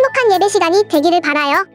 행복한 예배 시간이 되기를 바라요.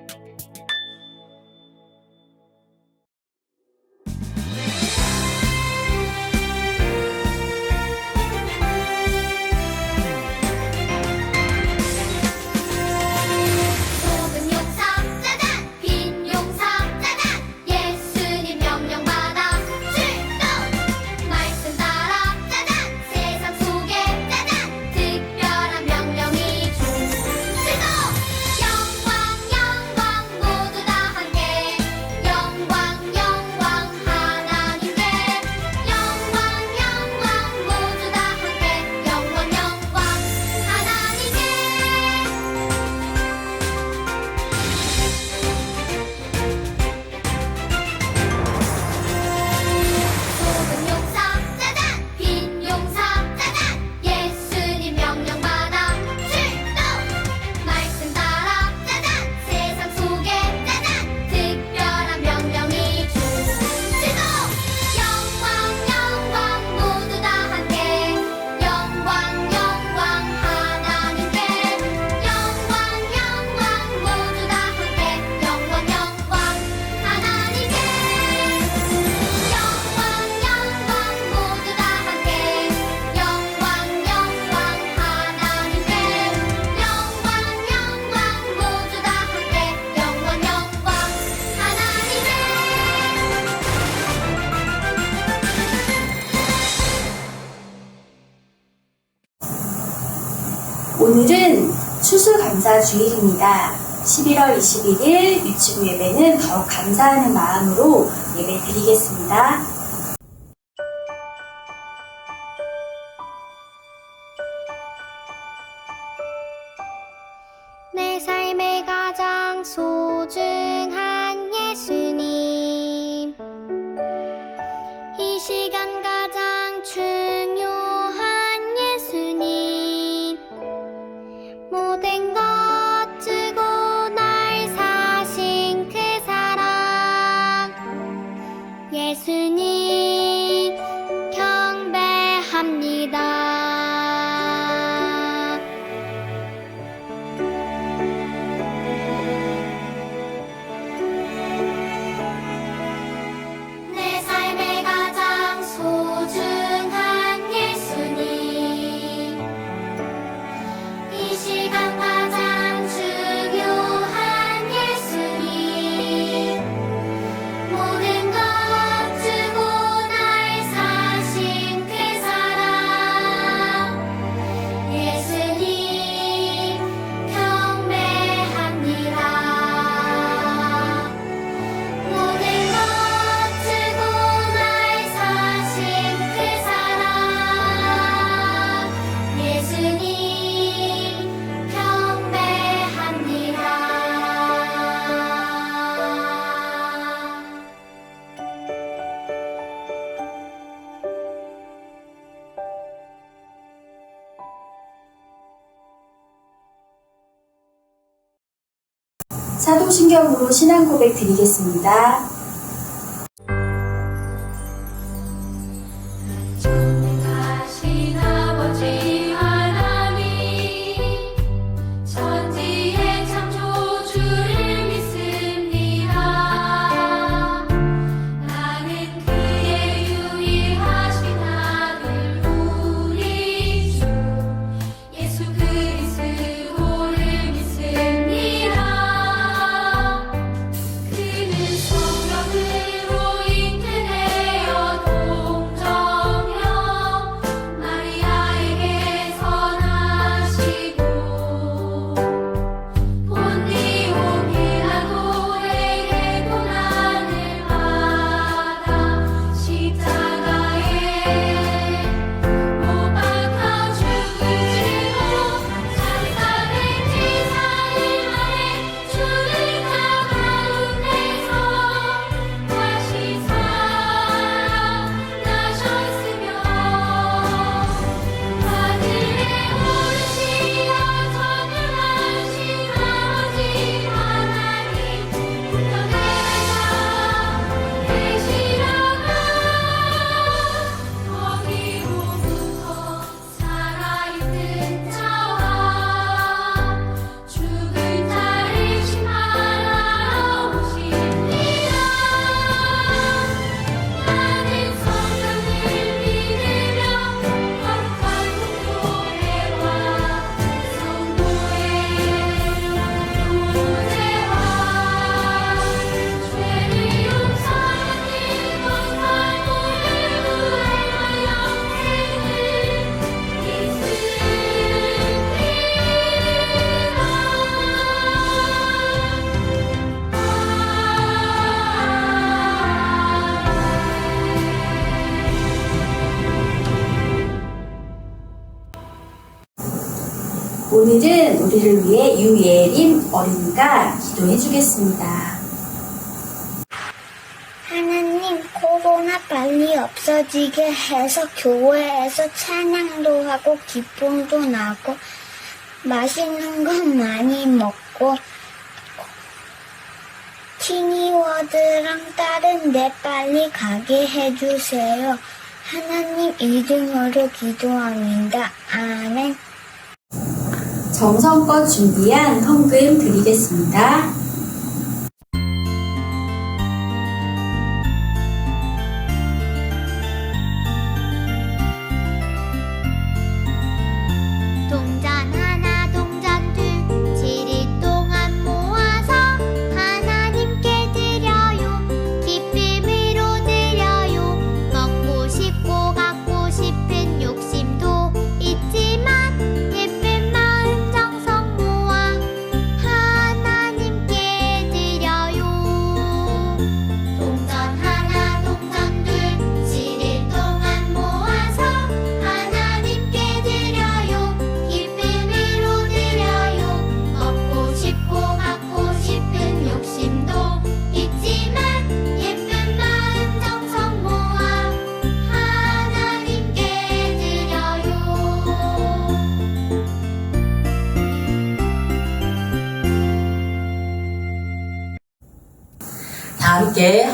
감사 주일입니다. 11월 21일 유치부 예배는 더욱 감사하는 마음으로 예배 드리겠습니다. 내 삶의 가장 소중한 사도신경으로 신앙 고백 드리겠습니다. 오늘은 우리를 위해 유예림 어린이가 기도해 주겠습니다. 하나님, 코로나 빨리 없어지게 해서 교회에서 찬양도 하고 기쁨도 나고 맛있는 거 많이 먹고 티니워드랑 다른 데 빨리 가게 해주세요. 하나님 이름으로 기도합니다. 아멘. 정성껏 준비한 헌금 드리겠습니다.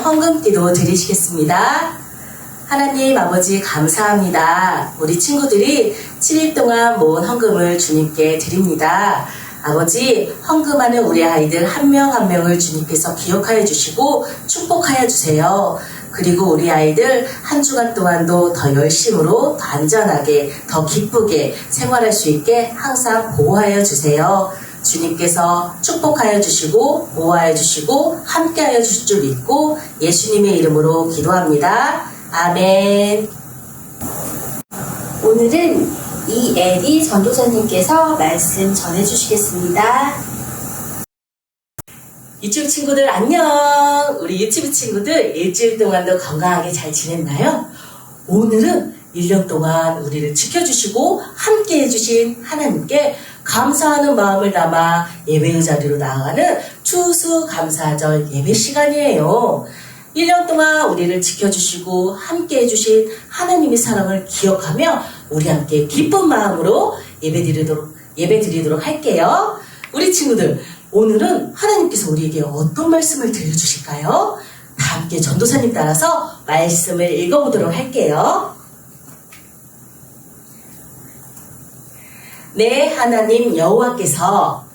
헌금기도 드리시겠습니다. 하나님 아버지 감사합니다. 우리 친구들이 7일 동안 모은 헌금을 주님께 드립니다. 아버지 헌금하는 우리 아이들 한명한 명을 주님께서 기억하여 주시고 축복하여 주세요. 그리고 우리 아이들 한 주간 동안도 더 열심으로 더 안전하게 더 기쁘게 생활할 수 있게 항상 보호하여 주세요. 주님께서 축복하여 주시고 보호하여 주시고 함께하여 주실 줄 믿고 예수님의 이름으로 기도합니다. 아멘. 오늘은 이애리 전도사님께서 말씀 전해주시겠습니다. 유튜브 친구들 안녕. 우리 유튜브 친구들 일주일 동안도 건강하게 잘 지냈나요? 오늘은 1년 동안 우리를 지켜주시고 함께 해주신 하나님께 감사하는 마음을 담아 예배의 자리로 나아가는 추수감사절 예배 시간이에요. 1년 동안 우리를 지켜주시고 함께 해주신 하나님의 사랑을 기억하며 우리 함께 기쁜 마음으로 예배 드리도록, 예배 드리도록 할게요. 우리 친구들, 오늘은 하나님께서 우리에게 어떤 말씀을 들려주실까요? 다 함께 전도사님 따라서 말씀을 읽어보도록 할게요. 네, 하나님 여호와께서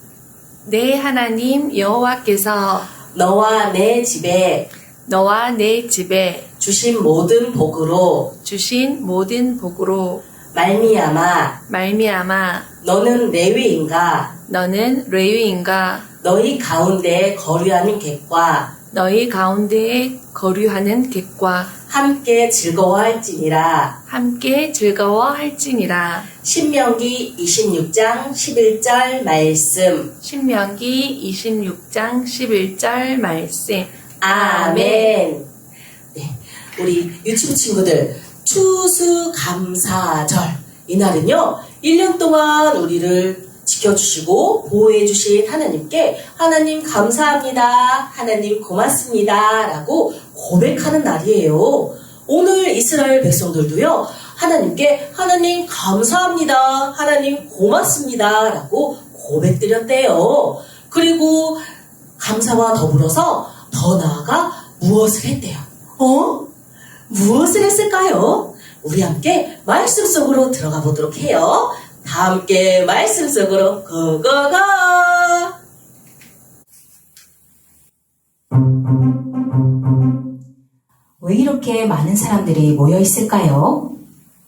내 하나님 여호와께서 너와 내 집에 너와 내 집에 주신 모든 복으로 주신 모든 복으로 말미암아 말미암아 너는 레위인가? 너는 레위인가? 너희 가운데 거류하는 객과 너희 가운데에 거류하는 객과 함께 즐거워할지니라. 함께 즐거워할지니라. 신명기 26장 11절 말씀. 신명기 26장 11절 말씀. 아멘. 네, 우리 유튜브 친구들 추수감사절. 이날은요 1년 동안 우리를 지켜주시고 보호해 주신 하나님께 하나님 감사합니다. 하나님 고맙습니다. 라고 고백하는 날이에요. 오늘 이스라엘 백성들도요, 하나님께 하나님 감사합니다. 하나님 고맙습니다. 라고 고백드렸대요. 그리고 감사와 더불어서 더 나아가 무엇을 했대요? 어? 무엇을 했을까요? 우리 함께 말씀 속으로 들어가 보도록 해요. 다 함께 말씀 속으로 고고고! 왜 이렇게 많은 사람들이 모여 있을까요?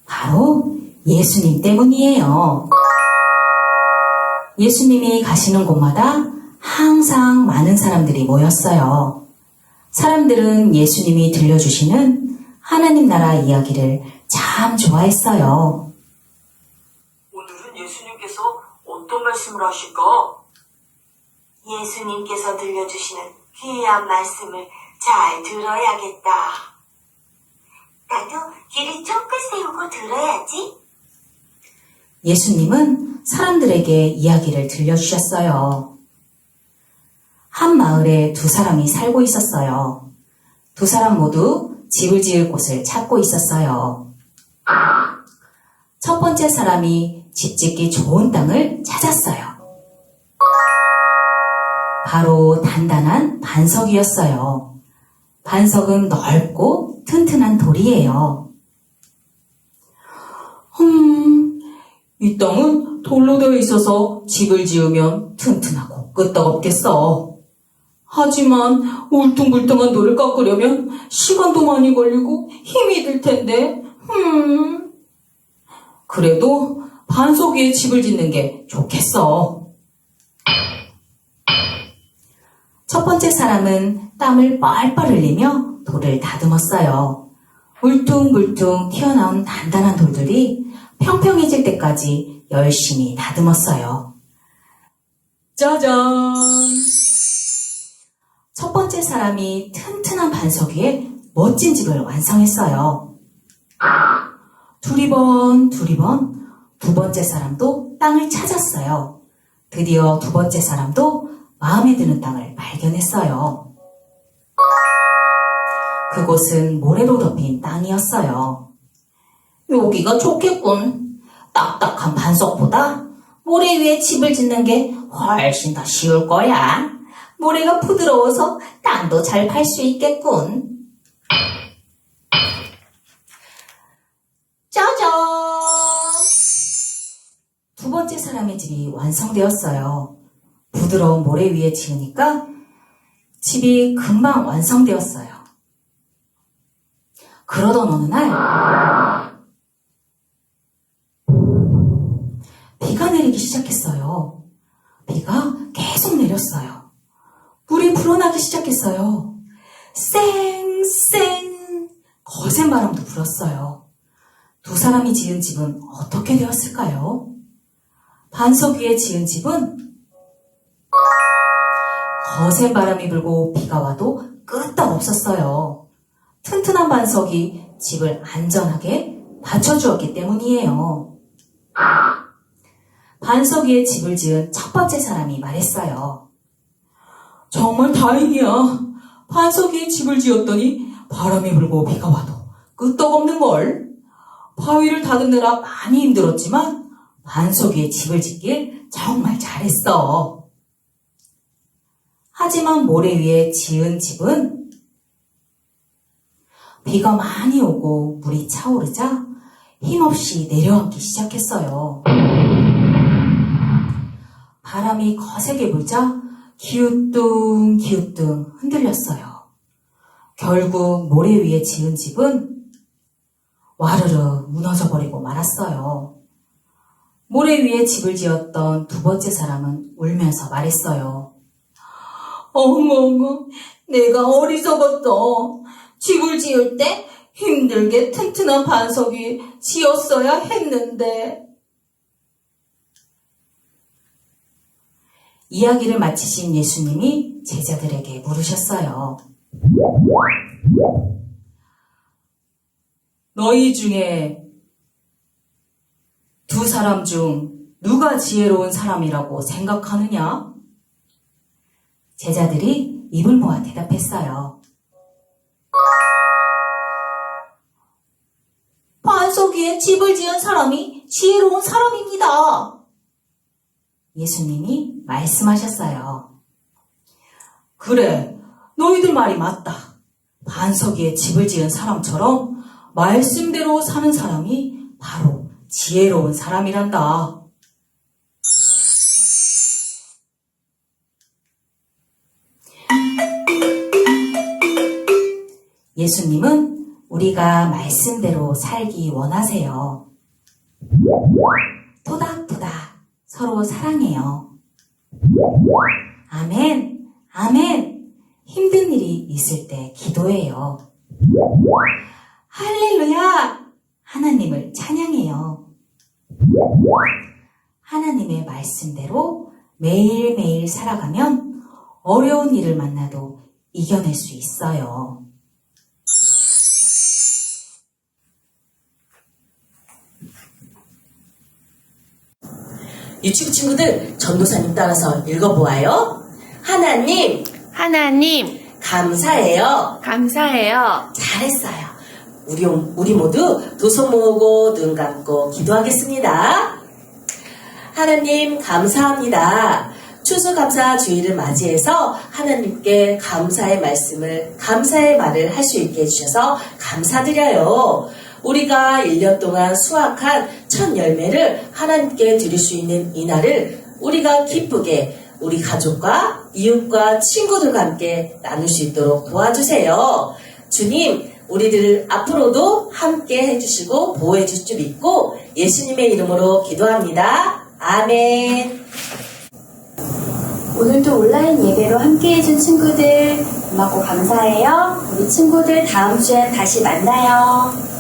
바로 예수님 때문이에요. 예수님이 가시는 곳마다 항상 많은 사람들이 모였어요. 사람들은 예수님이 들려주시는 하나님 나라 이야기를 참 좋아했어요. 오늘은 예수님께서 어떤 말씀을 하실까? 예수님께서 들려주시는 귀한 말씀을 잘 들어야겠다. 나도 귀를 쫑긋 세우고 들어야지. 예수님은 사람들에게 이야기를 들려주셨어요. 한 마을에 두 사람이 살고 있었어요. 두 사람 모두 집을 지을 곳을 찾고 있었어요. 첫 번째 사람이 집 짓기 좋은 땅을 찾았어요. 바로 단단한 반석이었어요. 반석은 넓고 튼튼한 돌이에요. 음, 이 땅은 돌로 되어 있어서 집을 지으면 튼튼하고 끄떡없겠어. 하지만 울퉁불퉁한 돌을 깎으려면 시간도 많이 걸리고 힘이 들 텐데, 음. 그래도 반석 위에 집을 짓는 게 좋겠어. 첫 번째 사람은 땀을 뻘뻘 흘리며 돌을 다듬었어요. 울퉁불퉁 튀어나온 단단한 돌들이 평평해질 때까지 열심히 다듬었어요. 짜잔! 첫 번째 사람이 튼튼한 반석 위에 멋진 집을 완성했어요. 두리번, 두리번, 두 번째 사람도 땅을 찾았어요. 드디어 두 번째 사람도 마음에 드는 땅을 발견했어요. 그곳은 모래로 덮인 땅이었어요. 여기가 좋겠군. 딱딱한 반석보다 모래 위에 집을 짓는 게 훨씬 더 쉬울 거야. 모래가 부드러워서 땅도 잘 팔 수 있겠군. 짜잔! 두 번째 사람의 집이 완성되었어요. 부드러운 모래 위에 지으니까 집이 금방 완성되었어요. 그러던 어느 날, 비가 내리기 시작했어요. 비가 계속 내렸어요. 물이 불어나기 시작했어요. 쌩쌩 거센 바람도 불었어요. 두 사람이 지은 집은 어떻게 되었을까요? 반석 위에 지은 집은 거센 바람이 불고 비가 와도 끄떡 없었어요. 튼튼한 반석이 집을 안전하게 받쳐주었기 때문이에요. 반석 위에 집을 지은 첫 번째 사람이 말했어요. 정말 다행이야. 반석 위에 집을 지었더니 바람이 불고 비가 와도 끄떡없는 걸. 바위를 다듬느라 많이 힘들었지만 반석 위에 집을 짓길 정말 잘했어. 하지만 모래 위에 지은 집은 비가 많이 오고 물이 차오르자 힘없이 내려앉기 시작했어요. 바람이 거세게 불자 기우뚱 기우뚱 흔들렸어요. 결국 모래 위에 지은 집은 와르르 무너져 버리고 말았어요. 모래 위에 집을 지었던 두 번째 사람은 울면서 말했어요. 어머머, 내가 어리석었다. 집을 지을 때 힘들게 튼튼한 반석이 지었어야 했는데. 이야기를 마치신 예수님이 제자들에게 물으셨어요. 너희 중에 두 사람 중 누가 지혜로운 사람이라고 생각하느냐? 제자들이 입을 모아 대답했어요. 반석 위에 집을 지은 사람이 지혜로운 사람입니다. 예수님이 말씀하셨어요. 그래, 너희들 말이 맞다. 반석 위에 집을 지은 사람처럼 말씀대로 사는 사람이 바로 지혜로운 사람이란다. 예수님은 우리가 말씀대로 살기 원하세요. 토닥토닥 서로 사랑해요. 아멘, 아멘. 힘든 일이 있을 때 기도해요. 할렐루야! 하나님을 찬양해요. 하나님의 말씀대로 매일매일 살아가면 어려운 일을 만나도 이겨낼 수 있어요. 유치부 친구들 전도사님 따라서 읽어보아요. 하나님, 하나님, 감사해요. 감사해요. 잘했어요. 우리, 우리 모두 두 손 모으고 눈 감고 기도하겠습니다. 하나님, 감사합니다. 추수감사 주의를 맞이해서 하나님께 감사의 말씀을, 감사의 말을 할 수 있게 해주셔서 감사드려요. 우리가 1년 동안 수확한 첫 열매를 하나님께 드릴 수 있는 이 날을 우리가 기쁘게 우리 가족과 이웃과 친구들과 함께 나눌 수 있도록 도와주세요. 주님, 우리들 앞으로도 함께 해주시고 보호해 주실 줄 믿고 예수님의 이름으로 기도합니다. 아멘. 오늘도 온라인 예배로 함께 해준 친구들 고맙고 감사해요. 우리 친구들 다음 주에 다시 만나요.